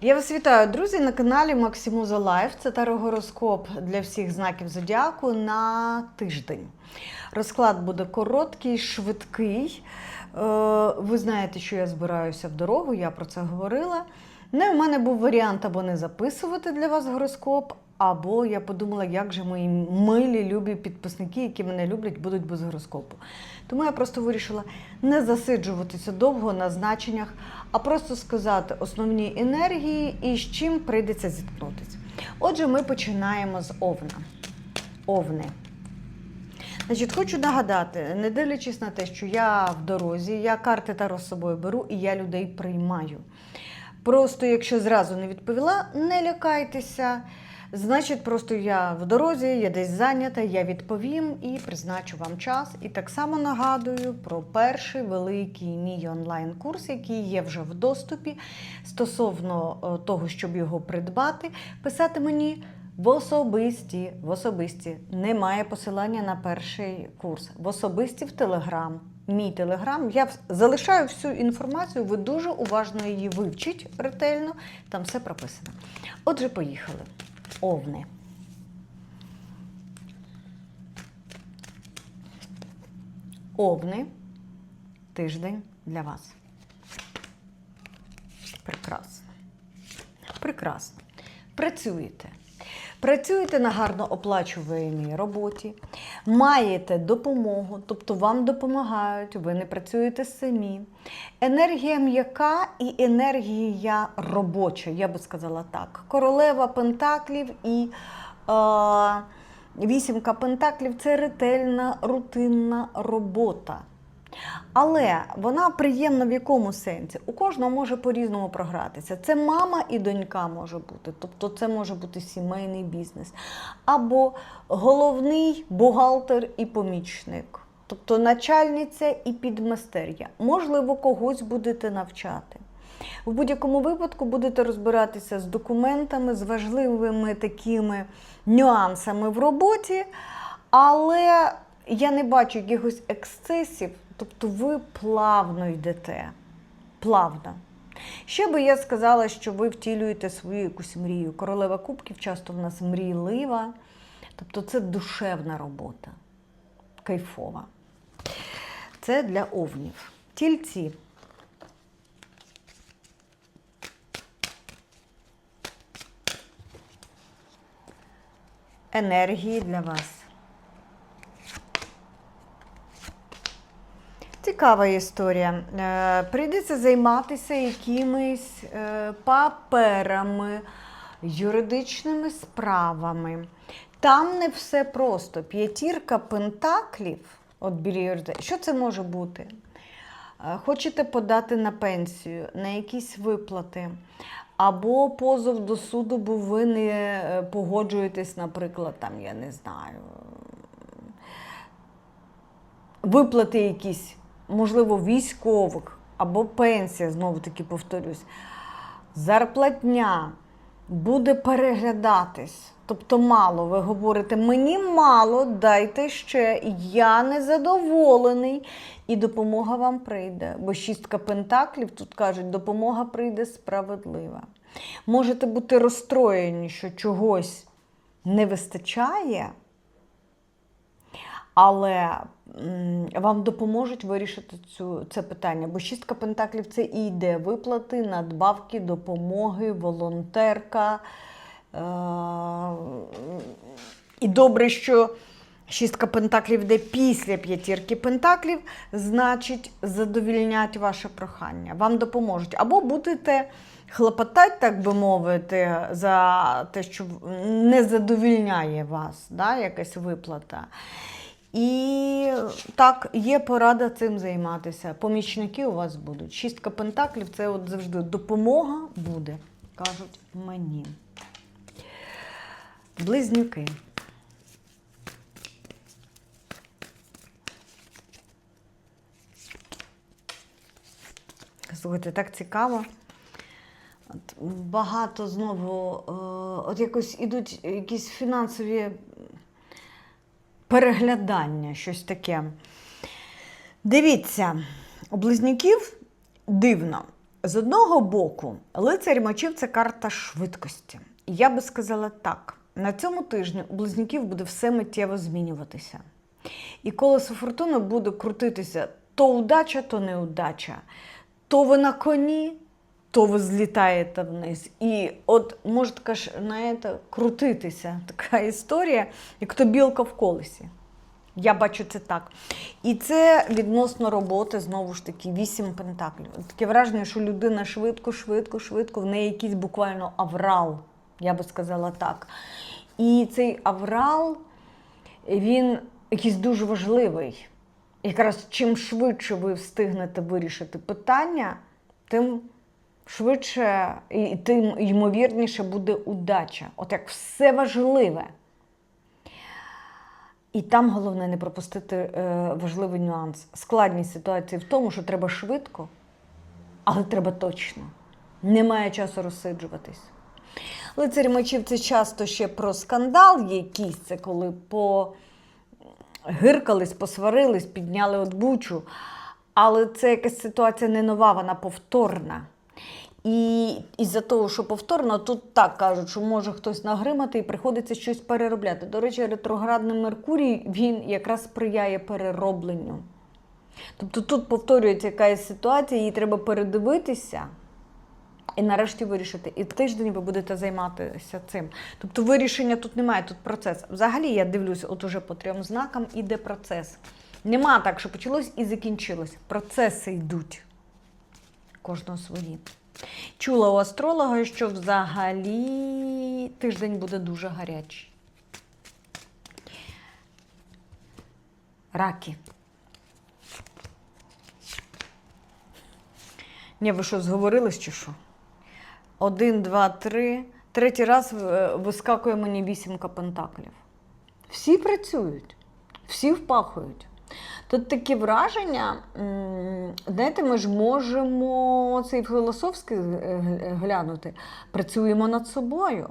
Я вас вітаю, друзі, на каналі Максимуза Лайф. Це тарогороскоп для всіх знаків зодіаку на тиждень. Розклад буде короткий, швидкий. Е, Ви знаєте, що я збираюся в дорогу, я про це говорила. Не у мене був варіант або не записувати для вас гороскоп, або я подумала, як же мої милі, любі підписники, які мене люблять, будуть без гороскопу. Тому я просто вирішила не засиджуватися довго на значеннях, а просто сказати основні енергії і з чим прийдеться зіткнутися. Отже, ми починаємо з Овна. Овни. Значить, хочу нагадати, не дивлячись на те, що я в дорозі, я карти Таро з собою беру і я людей приймаю. Просто, якщо зразу не відповіла, не лякайтеся. Значить, просто я в дорозі, я десь зайнята, я відповім і призначу вам час. І так само нагадую про перший великий мій онлайн-курс, який є вже в доступі. Стосовно е, того, щоб його придбати, писати мені в особисті, в особисті. Немає посилання на перший курс. В особисті в Телеграм. Мій телеграм. Я залишаю всю інформацію, ви дуже уважно її вивчіть ретельно, там все прописано. Отже, поїхали. Овни. Овни. Тиждень для вас. Прекрасно. Прекрасно. Працюєте. Працюєте на гарно оплачуваємій роботі, маєте допомогу, тобто вам допомагають, ви не працюєте самі. Енергія м'яка і енергія робоча, я би сказала так. Королева Пентаклів і е, вісімка Пентаклів це ретельна, рутинна робота. Але вона приємна в якому сенсі? У кожного може по-різному програтися. Це мама і донька може бути, тобто це може бути сімейний бізнес. Або головний бухгалтер і помічник, тобто начальниця і підмастер'я. Можливо, когось будете навчати. В будь-якому випадку будете розбиратися з документами, з важливими такими нюансами в роботі, але я не бачу якихось ексцесів, тобто ви плавно йдете. Плавно. Ще би я сказала, що ви втілюєте свою якусь мрію. Королева кубків часто в нас мрійлива, тобто це душевна робота, кайфова. Це для овнів. Тільці. енергії для вас. Цікава історія. Е, Прийдеться займатися якимись е, паперами, юридичними справами. Там не все просто. П'ятірка пентаклів, от біля юридичних, що це може бути? Е, Хочете подати на пенсію, на якісь виплати, або позов до суду, бо ви не погоджуєтесь, наприклад, там, я не знаю, виплати якісь, можливо, військових, або пенсія, знову таки повторюсь, зарплатня буде переглядатись. Тобто мало, ви говорите, мені мало, дайте ще, я незадоволений, і допомога вам прийде. Бо шістка пентаклів тут кажуть, допомога прийде справедлива. Можете бути розстроєні, що чогось не вистачає, але вам допоможуть вирішити цю, це питання. Бо шістка пентаклів це і йде виплати, надбавки, допомоги, волонтерка. Е- і добре, що шістка пентаклів йде після п'ятірки пентаклів, значить, задовільнять ваше прохання. Вам допоможуть. Або будете хлопотати, так би мовити, за те, що не задовільняє вас да, якась виплата. І так, є порада цим займатися. Помічники у вас будуть. Шістка пентаклів це от завжди допомога буде, кажуть мені. Близнюки. Слухайте, так цікаво. От багато знову, е, от якось ідуть якісь фінансові переглядання, щось таке. Дивіться, у близнюків дивно. З одного боку, лицар мечів це карта швидкості. І Я би сказала так: на цьому тижні у близнюків буде все миттєво змінюватися. І колесо фортуни буде крутитися то удача, то неудача. То ви на коні, то ви злітаєте вниз. І от може така ж, знаєте, крутитися така історія, як то білка в колесі. Я бачу це так. І це відносно роботи, знову ж таки, вісім пентаклів. Таке враження, що людина швидко, швидко, швидко, в неї якийсь буквально аврал, я би сказала так. І цей аврал, він якийсь дуже важливий. Якраз чим швидше ви встигнете вирішити питання, тим швидше і тим ймовірніше буде удача. От як все важливе. І там головне не пропустити е, важливий нюанс. Складність ситуації в тому, що треба швидко, але треба точно. Немає часу розсиджуватись. Лицарі мечів це часто ще про скандал якийсь, це коли по гиркались, посварились, підняли от бучу. Але це якась ситуація не нова, вона повторна. І із-за того, що повторно, тут так кажуть, що може хтось нагримати і приходиться щось переробляти. До речі, ретроградний Меркурій він якраз сприяє переробленню. Тобто тут повторюється якась ситуація, її треба передивитися і нарешті вирішити. І тиждень ви будете займатися цим. Тобто вирішення тут немає, тут процес. Взагалі я дивлюся, от уже по трьом знакам іде процес. Нема так, що почалось і закінчилось. Процеси йдуть. Кожного свої. Чула у астролога, що взагалі тиждень буде дуже гарячий. Раки. Ні, ви що, зговорились чи що? Один, два, три. Третій раз е, вискакує мені вісімка пентаклів. Всі працюють, всі впахують. Тут такі враження, знаєте, ми ж можемо це і філософськи е, глянути. Працюємо над собою.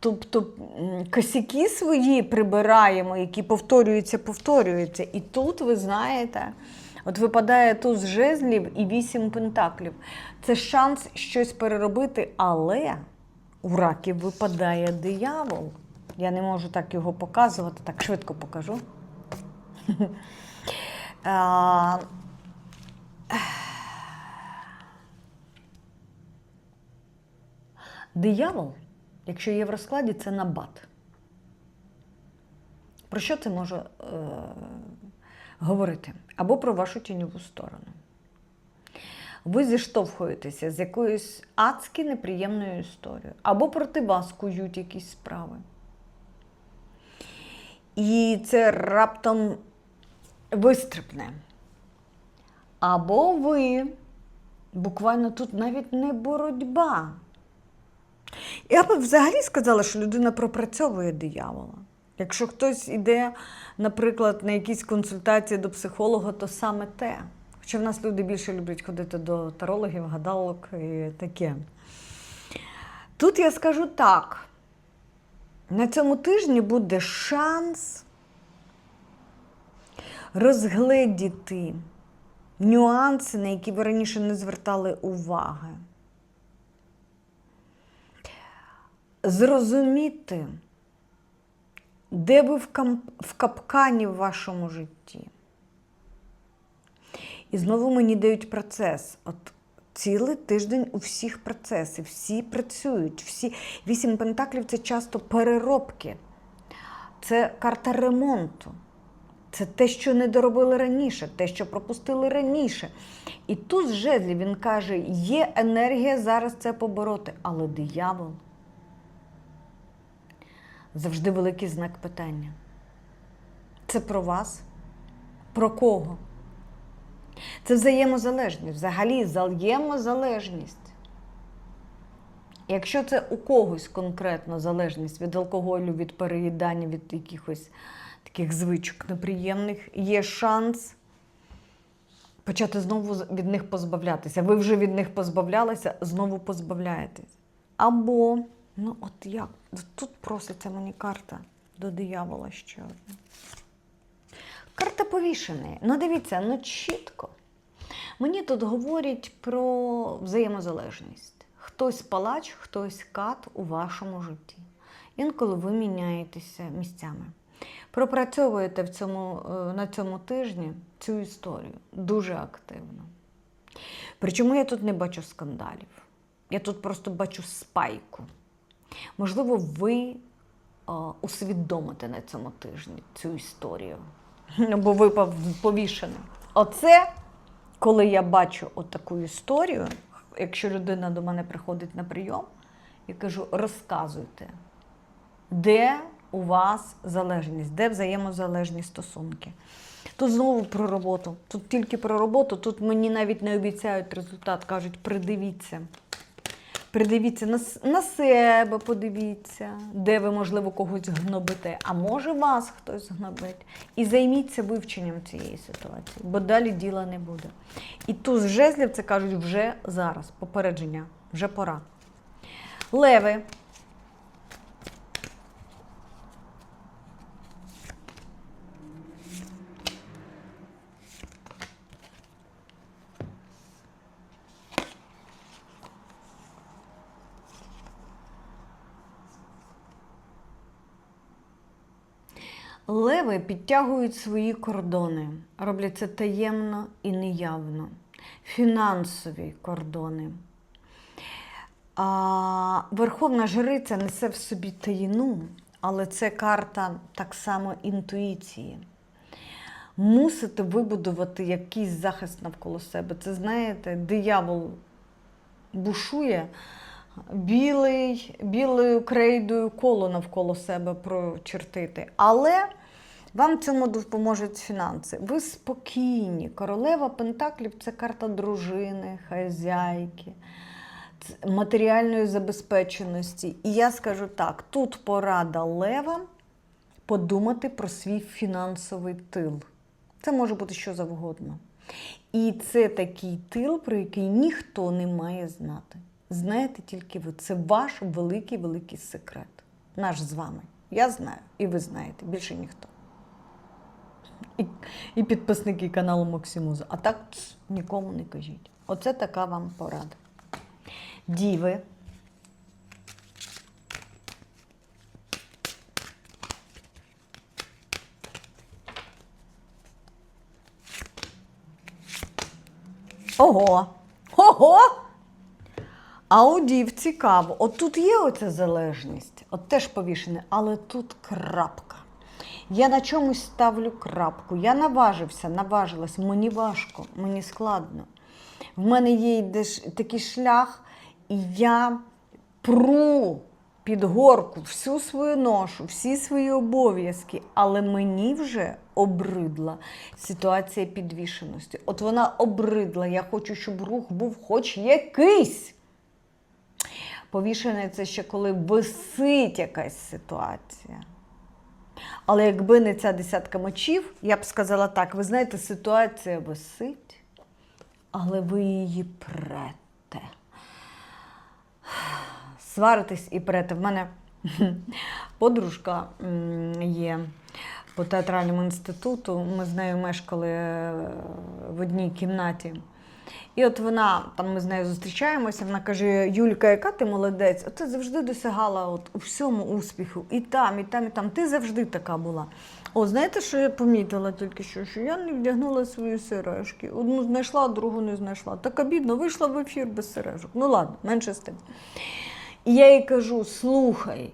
Тобто косяки свої прибираємо, які повторюються, повторюються. І тут, ви знаєте, от випадає туз жезлів і вісім пентаклів. Це шанс щось переробити, але у раків випадає диявол. Я не можу так його показувати, так швидко покажу. Диявол, якщо є в розкладі, це набат. Про що це може е, говорити? Або про вашу тіньову сторону. Ви зіштовхуєтеся з якоюсь адськи неприємною історією, або проти вас кують якісь справи. І це раптом вистрибне. Або ви, буквально тут навіть не боротьба. Я б взагалі сказала, що людина пропрацьовує диявола. Якщо хтось іде, наприклад, на якісь консультації до психолога, то саме те. Хоча в нас люди більше люблять ходити до тарологів, гадалок і таке. Тут я скажу так: на цьому тижні буде шанс розгледіти нюанси, на які ви раніше не звертали уваги. Зрозуміти, де ви в, капкані в вашому житті. І знову мені дають процес. От цілий тиждень у всіх процеси, всі працюють, всі вісім пентаклів це часто переробки, це карта ремонту. Це те, що не доробили раніше, те, що пропустили раніше. І тут з жезлів він каже: є енергія зараз це побороти, але диявол завжди великий знак питання. Це про вас? Про кого? Це взаємозалежність, взагалі взаємозалежність. Якщо це у когось конкретно залежність від алкоголю, від переїдання, від якихось таких звичок неприємних, є шанс почати знову від них позбавлятися. Ви вже від них позбавлялися, знову позбавляєтесь. Або, ну от як, тут проситься мені карта до диявола ще одна. Карта повішеної. Ну, дивіться, ну чітко. Мені тут говорять про взаємозалежність. Хтось палач, хтось кат у вашому житті. Інколи ви міняєтеся місцями. Пропрацьовуєте в цьому, е, на цьому тижні цю історію дуже активно. Причому я тут не бачу скандалів. Я тут просто бачу спайку. Можливо, ви е, усвідомите на цьому тижні цю історію. Ну, Бо ви пов- повішений. Оце, коли я бачу отаку історію, якщо людина до мене приходить на прийом, я кажу: розказуйте, де у вас залежність, де взаємозалежні стосунки. Тут знову про роботу. Тут тільки про роботу, тут мені навіть не обіцяють результат, кажуть, придивіться. Придивіться на, на себе, подивіться, де ви, можливо, когось гнобите, а може вас хтось гнобить. І займіться вивченням цієї ситуації, бо далі діла не буде. І туз жезлів це кажуть вже зараз, попередження, вже пора. Леви. Леви підтягують свої кордони, роблять це таємно і неявно. Фінансові кордони. А Верховна Жриця несе в собі таїну, але це карта так само інтуїції. Мусите вибудувати якийсь захист навколо себе. Це знаєте, диявол бушує, білий, білою крейдою коло навколо себе прочертити. Але вам цьому допоможуть фінанси. Ви спокійні. Королева Пентаклів це карта дружини, хазяйки, матеріальної забезпеченості. І я скажу так: тут порада лева подумати про свій фінансовий тил. Це може бути що завгодно. І це такий тил, про який ніхто не має знати. Знаєте тільки ви. Це ваш великий великий секрет. Наш з вами. Я знаю, і ви знаєте, більше ніхто. І, і підписники каналу Максимуза. А так нікому не кажіть. Оце така вам порада. Діви. Ого! Ого! А у дів цікаво. От тут є оця залежність, от теж повішене, але тут крапка. Я на чомусь ставлю крапку. Я наважився, наважилась, мені важко, мені складно. В мене є такий шлях, і я пру під горку всю свою ношу, всі свої обов'язки, але мені вже обридла ситуація підвішеності. От вона обридла. Я хочу, щоб рух був хоч якийсь. Повішене це ще коли висить якась ситуація. Але якби не ця десятка мечів, я б сказала так: ви знаєте, ситуація висить, але ви її прете. Сваритесь і прете. В мене подружка є по театральному інституту. Ми з нею мешкали е, в одній кімнаті. І от вона, там ми з нею зустрічаємося, вона каже: Юлька, яка ти молодець? Ти завжди досягала от у всьому успіху. І там, і там, і там. Ти завжди така була. О, знаєте, що я помітила тільки що? Що я не вдягнула свої сережки. Одну знайшла, другу не знайшла. Так обідно, вийшла в ефір без сережок. Ну ладно, менше з тим. І я їй кажу: слухай,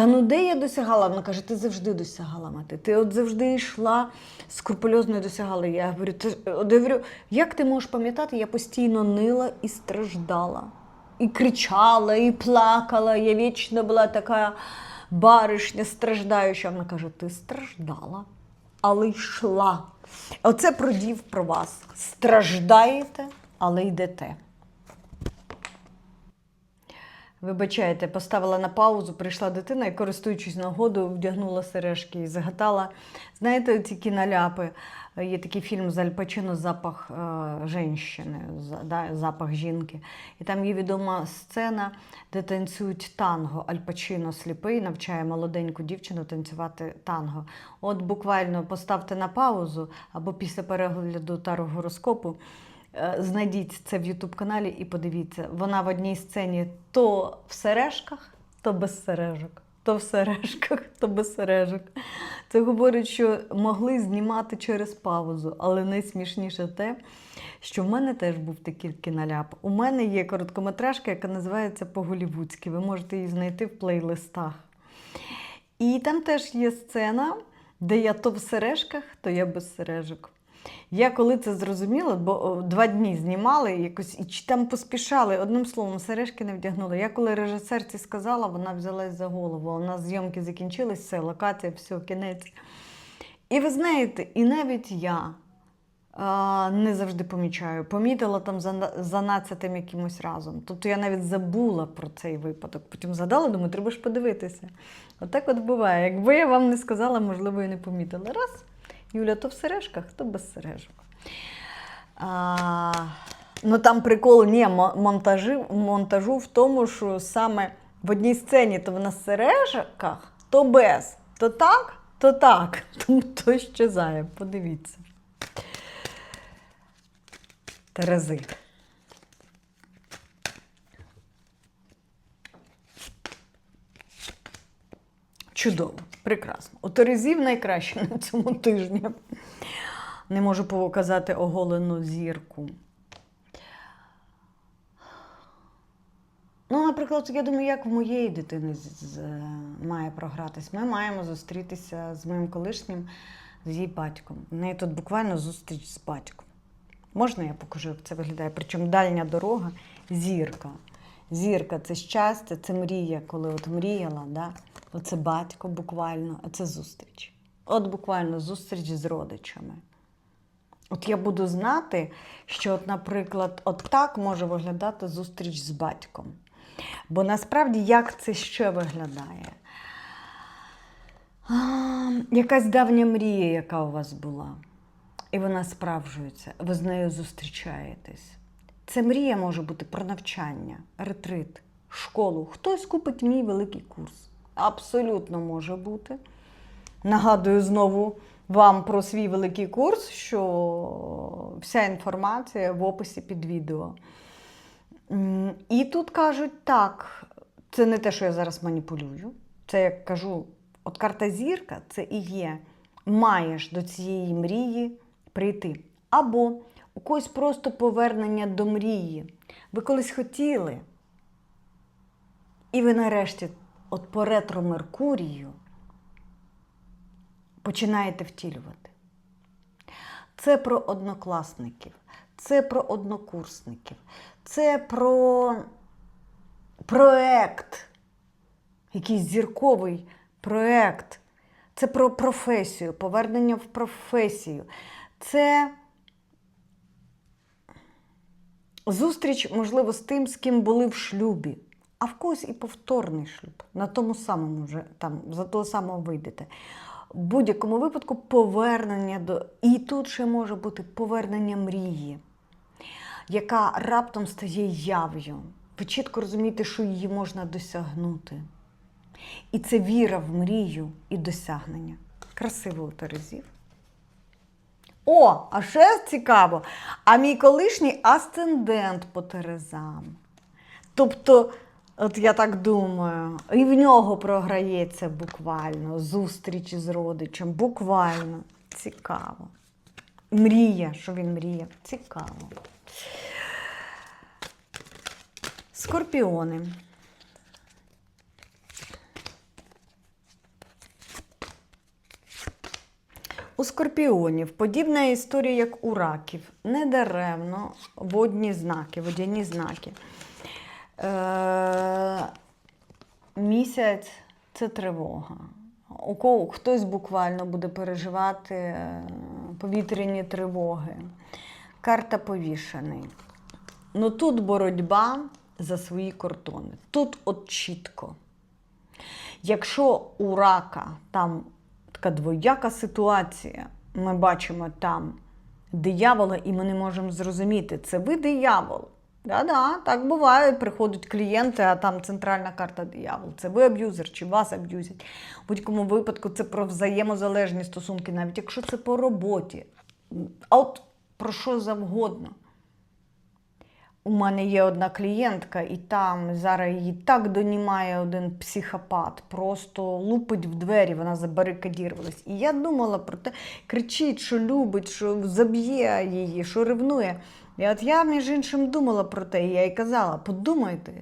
та ну де я досягала? Вона каже, ти завжди досягала мати. Ти от завжди йшла скрупульозно досягала. Я говорю, ти, от я говорю, як ти можеш пам'ятати, я постійно нила і страждала. І кричала, і плакала. Я вічно була така баришня, страждаюча. Вона каже, ти страждала, але йшла. Оце про дів про вас. Страждаєте, але йдете. Вибачайте, поставила на паузу, прийшла дитина і, користуючись нагодою, вдягнула сережки і загадала. Знаєте, ці кіноляпи. Є такий фільм з Аль Пачино Запах е, жінщини, да, запах жінки. І там є відома сцена, де танцюють танго. Аль Пачино сліпий навчає молоденьку дівчину танцювати танго. От буквально поставте на паузу або після перегляду тарогороскопу Е, Знайдіть це в Ютуб каналі і подивіться. Вона в одній сцені то в сережках, то без сережок. То в сережках, то без сережок. Це говорить, що могли знімати через паузу, але найсмішніше те, що в мене теж був такий кіноляп. У мене є короткометражка, яка називається По-голівудськи. Ви можете її знайти в плейлистах. І там теж є сцена, де я то в сережках, то я без сережок. Я коли це зрозуміла, бо два дні знімали якось і чи там поспішали, одним словом, сережки не вдягнули. Я коли режисерці сказала, вона взялась за голову. У нас зйомки закінчились, все, локація, все, кінець. І ви знаєте, і навіть я а, не завжди помічаю. Помітила там за, за надцятим якимось разом. Тобто я навіть забула про цей випадок. Потім згадала, думаю, треба ж подивитися. Отак от буває. Якби я вам не сказала, можливо, і не помітила. Раз. Юля, то в сережках, то без сережок. А, ну там прикол ні, монтажі, монтажу в тому, що саме в одній сцені то в сережках, то без. То так, то так. Тому то щезає. Подивіться. Терези. Чудово, прекрасно. У Терезів найкраще на цьому тижні. Не можу показати оголену зірку. Ну, наприклад, я думаю, як в моєї дитини має програтись. Ми маємо зустрітися з моїм колишнім, з її батьком. В неї тут буквально зустріч з батьком. Можна я покажу, як це виглядає? Причому дальня дорога зірка. Зірка це щастя, це мрія, коли от мріяла, да? Оце батько буквально, а це зустріч. От буквально зустріч з родичами. От я буду знати, що, от, наприклад, от так може виглядати зустріч з батьком. Бо насправді як це ще виглядає? А, якась давня мрія, яка у вас була, і вона справжується, ви з нею зустрічаєтесь. Це мрія може бути про навчання, ретрит, школу. Хтось купить мій великий курс. Абсолютно може бути. Нагадую знову вам про свій великий курс, що вся інформація в описі під відео. І тут кажуть так, це не те, що я зараз маніпулюю. Це як кажу, от карта зірка це і є. Маєш до цієї мрії прийти. Або у когось просто повернення до мрії. Ви колись хотіли, і ви нарешті, от по ретро Меркурію, починаєте втілювати. Це про однокласників, це про однокурсників, це про проект, якийсь зірковий проект. Це про професію, повернення в професію. Це зустріч, можливо, з тим, з ким були в шлюбі, а в когось і повторний шлюб. На тому самому вже там, за того самого вийдете. В будь-якому випадку повернення до. І тут ще може бути повернення мрії, яка раптом стає яв'ю. Ви чітко розумієте, що її можна досягнути. І це віра в мрію і досягнення. Красиво у Терезів. О, а ще цікаво. А мій колишній асцендент по Терезам. Тобто, от я так думаю, і в нього програється буквально зустріч з родичем. Буквально цікаво. Мрія, що він мріяв. Цікаво. Скорпіони. У скорпіонів подібна історія, як у раків. Недаремно водні знаки, водяні знаки. Е, місяць це тривога. У кого хтось буквально буде переживати е, повітряні тривоги. Карта повішений. Ну тут боротьба за свої кордони. Тут от чітко. Якщо у рака там така двояка ситуація, ми бачимо там диявола, і ми не можемо зрозуміти, це ви диявол. Да-да, так буває. Приходять клієнти, а там центральна карта диявол. Це ви аб'юзер чи вас аб'юзять. В будь-якому випадку це про взаємозалежні стосунки, навіть якщо це по роботі. А от про що завгодно. У мене є одна клієнтка, і там зараз її так донімає один психопат, просто лупить в двері, вона забарикадірувалась. І я думала про те, кричить, що любить, що заб'є її, що ревнує. І от я, між іншим, думала про те, і я їй казала: подумайте,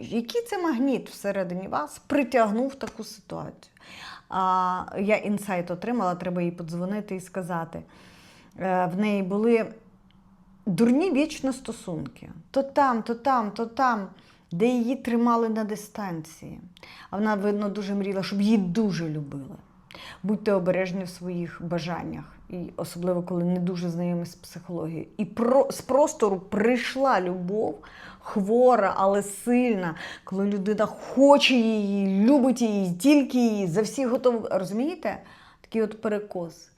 який це магніт всередині вас притягнув таку ситуацію. А я інсайт отримала, треба їй подзвонити і сказати. Е, В неї були дурні вічно стосунки. То там, то там, то там, де її тримали на дистанції. А вона, видно, дуже мріяла, щоб її дуже любили. Будьте обережні в своїх бажаннях, особливо коли не дуже знайомі з психологією. І про, з простору прийшла любов, хвора, але сильна, коли людина хоче її, любить її, тільки її, за всіх готова. Розумієте? Такий от перекос.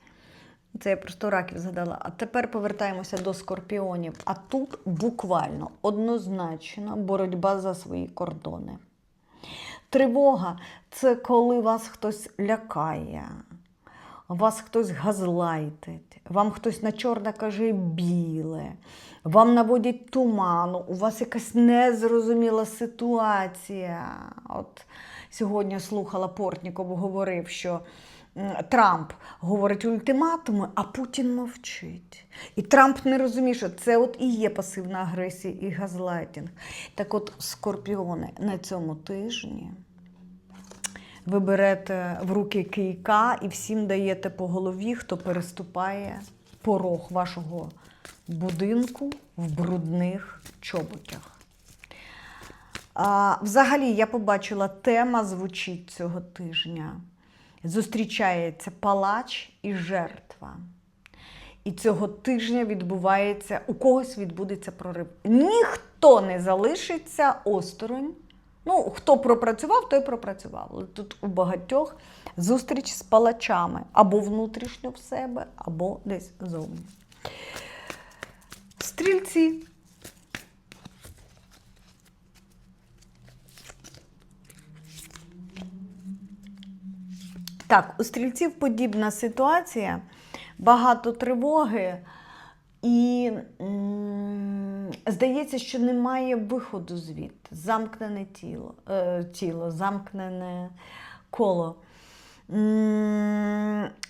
Це я просто раків згадала. А тепер повертаємося до скорпіонів. А тут буквально однозначно боротьба за свої кордони. Тривога це коли вас хтось лякає, вас хтось газлайтить, вам хтось на чорне каже біле, вам наводять туману, у вас якась незрозуміла ситуація. От сьогодні слухала Портніков, говорив, що Трамп говорить ультиматуми, а Путін мовчить. І Трамп не розуміє, що це от і є пасивна агресія і газлайтінг. Так от, скорпіони на цьому тижні ви берете в руки кийка і всім даєте по голові, хто переступає порог вашого будинку в брудних чоботях. А, взагалі, я побачила, тема звучить цього тижня. Зустрічається палач і жертва. І цього тижня відбувається, у когось відбудеться прорив. Ніхто не залишиться осторонь. Ну, хто пропрацював, той пропрацював. Але тут у багатьох зустріч з палачами або внутрішньо в себе, або десь зовні. Стрільці. Так, у стрільців подібна ситуація, багато тривоги, і здається, що немає виходу звідти. Замкнене тіло, е, тіло замкнене коло.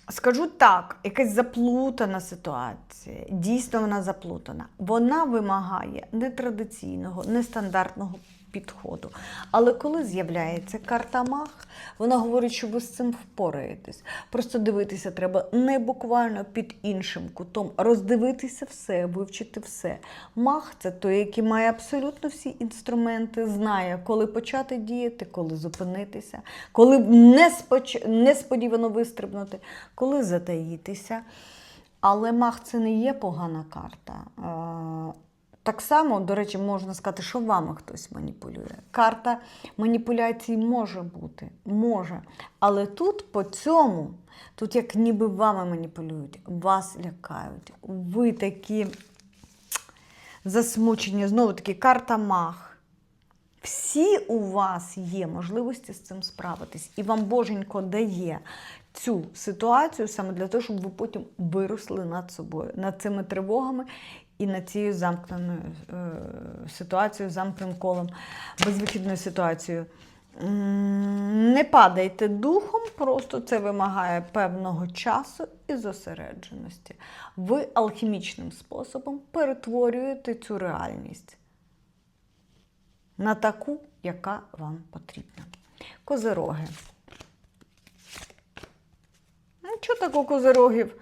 Скажу так, якась заплутана ситуація. Дійсно, вона заплутана. Вона вимагає нетрадиційного, нестандартного підходу. Але коли з'являється карта Мах, вона говорить, що ви з цим впораєтесь. Просто дивитися треба не буквально під іншим кутом, роздивитися все, вивчити все. Мах це той, який має абсолютно всі інструменти, знає, коли почати діяти, коли зупинитися, коли неспоч... несподівано вистрибнути, коли затаїтися. Але мах це не є погана карта. Так само, до речі, можна сказати, що вами хтось маніпулює. Карта маніпуляцій може бути, може. Але тут по цьому, тут як ніби вами маніпулюють, вас лякають. Ви такі засмучені, знову таки, карта мах. Всі у вас є можливості з цим справитись, і вам Боженько дає цю ситуацію саме для того, щоб ви потім виросли над собою, над цими тривогами і над цією замкненою е, ситуацією, замкненим колом, безвихідною ситуацією. Не падайте духом, просто це вимагає певного часу і зосередженості. Ви алхімічним способом перетворюєте цю реальність на таку, яка вам потрібна. Козероги. Чого так у козерогів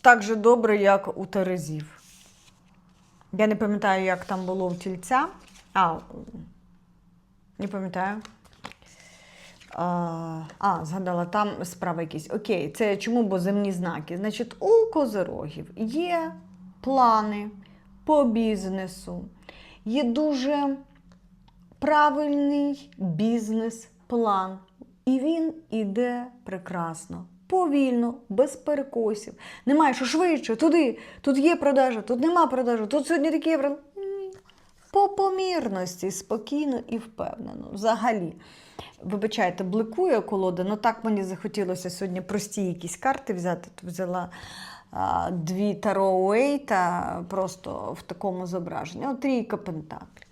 так же добре, як у Терезів? Я не пам'ятаю, як там було у тільця. А, не пам'ятаю. А, згадала, там справа якісь. Окей, це чому? Бо земні знаки. Значить, у козирогів є плани по бізнесу, є дуже правильний бізнес-план. І він іде прекрасно, повільно, без перекосів. Немає, що швидше, туди, тут є продажа, тут нема продажу, тут сьогодні такі євро. По помірності, спокійно і впевнено. Взагалі, вибачайте, бликує колода, але так мені захотілося сьогодні прості якісь карти взяти, то взяла а, дві Таро Уейта просто в такому зображенні. От трійка пентаклів.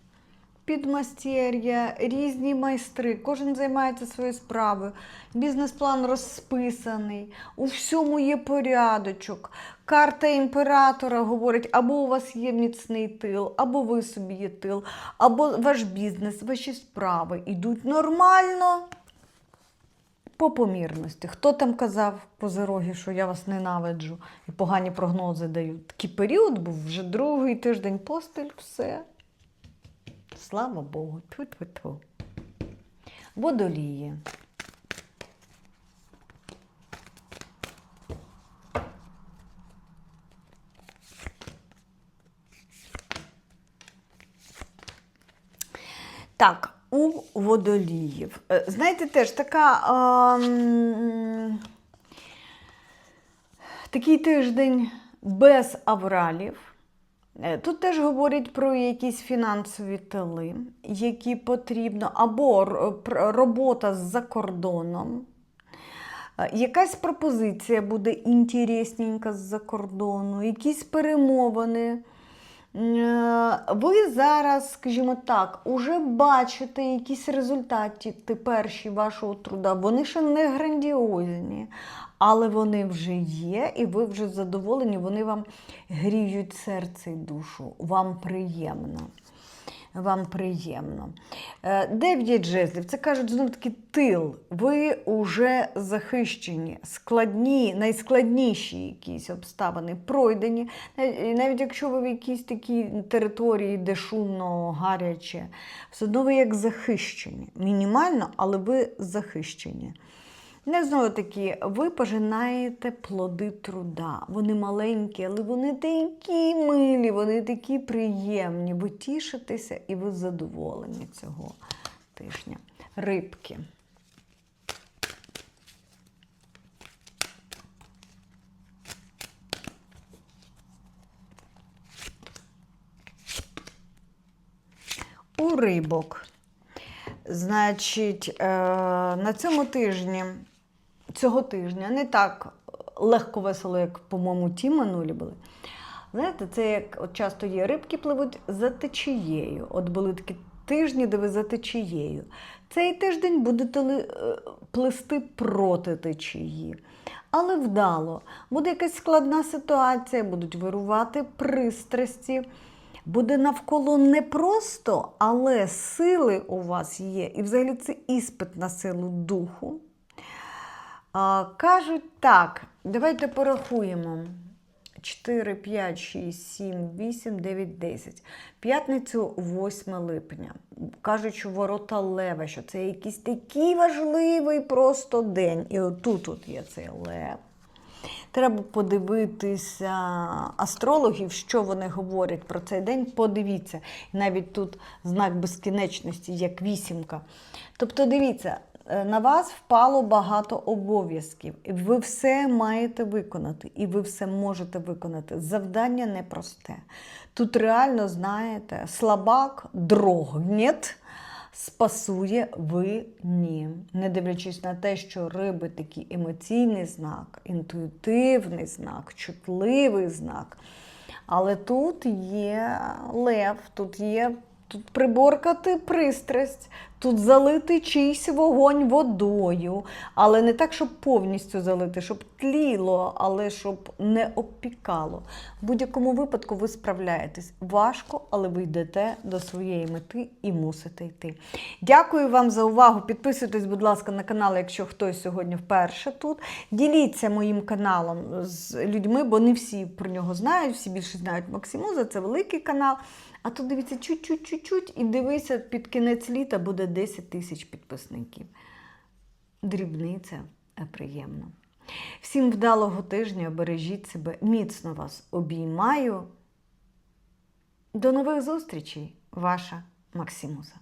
Підмастер'я, різні майстри, кожен займається своєю справою. Бізнес-план розписаний, у всьому є порядочок. Карта імператора говорить, або у вас є міцний тил, або ви собі є тил, або ваш бізнес, ваші справи йдуть нормально по помірності. Хто там казав позироги, що я вас ненавиджу і погані прогнози даю? Такий період був вже другий тиждень постель, все. Слава Богу. Тьфу-тьфу-тьфу. Так, у водоліїв. Е, Знаєте, теж така. ем, такий тиждень без авралів. Е, Тут теж говорять про якісь фінансові тили, які потрібно, або робота з-за кордоном. Е, Якась пропозиція буде інтересненька з-за кордону, якісь перемовини. Е, Ви зараз, скажімо так, уже бачите якісь результати перші вашого труда. Вони ще не грандіозні, але вони вже є, і ви вже задоволені, вони вам гріють серце і душу. Вам приємно. Вам приємно. Е, Дев'ять жезлів, це кажуть знов таки тил. Ви вже захищені, складні, найскладніші якісь обставини пройдені. Навіть якщо ви в якійсь такій території, де шумно, гаряче, все одно ви як захищені. Мінімально, але ви захищені. Не знову таки, ви пожинаєте плоди труда. Вони маленькі, але вони такі милі, вони такі приємні. Ви тішитеся і ви задоволені цього тижня. Рибки. У рибок. Значить, е, на цьому тижні, цього тижня, не так легко весело, як, по-моєму, ті минулі були. Знаєте, це як от часто є рибки пливуть за течією. От були такі тижні, де ви за течією. Цей тиждень будете е, плисти проти течії. Але вдало. Буде якась складна ситуація, будуть вирувати пристрасті. Буде навколо не просто, але сили у вас є. І взагалі це іспит на силу духу. А, кажуть так, давайте порахуємо. 4, 5, 6, 7, 8, 9, 10. П'ятницю 8 липня. Кажуть, що ворота лева, що це якийсь такий важливий просто день. І отут от є цей лев. Треба подивитися астрологів, що вони говорять про цей день. Подивіться. Навіть тут знак безкінечності, як вісімка. Тобто, дивіться, на вас впало багато обов'язків, і ви все маєте виконати, і ви все можете виконати. Завдання непросте. Тут реально, знаєте, слабак дрогнет, спасує ви ні. Не дивлячись на те, що риби такий емоційний знак, інтуїтивний знак, чутливий знак. Але тут є лев, тут є тут приборкати пристрасть, тут залити чийсь вогонь водою, але не так, щоб повністю залити, щоб тліло, але щоб не обпікало. В будь-якому випадку ви справляєтесь. Важко, але ви йдете до своєї мети і мусите йти. Дякую вам за увагу. Підписуйтесь, будь ласка, на канал, якщо хтось сьогодні вперше тут. Діліться моїм каналом з людьми, бо не всі про нього знають, всі більше знають Максимуза, це великий канал. А тут дивіться чуть-чуть-чуть і дивися, під кінець літа буде 10 тисяч підписників. Дрібниця, приємно. Всім вдалого тижня, бережіть себе, міцно вас обіймаю. До нових зустрічей, ваша Максимуза.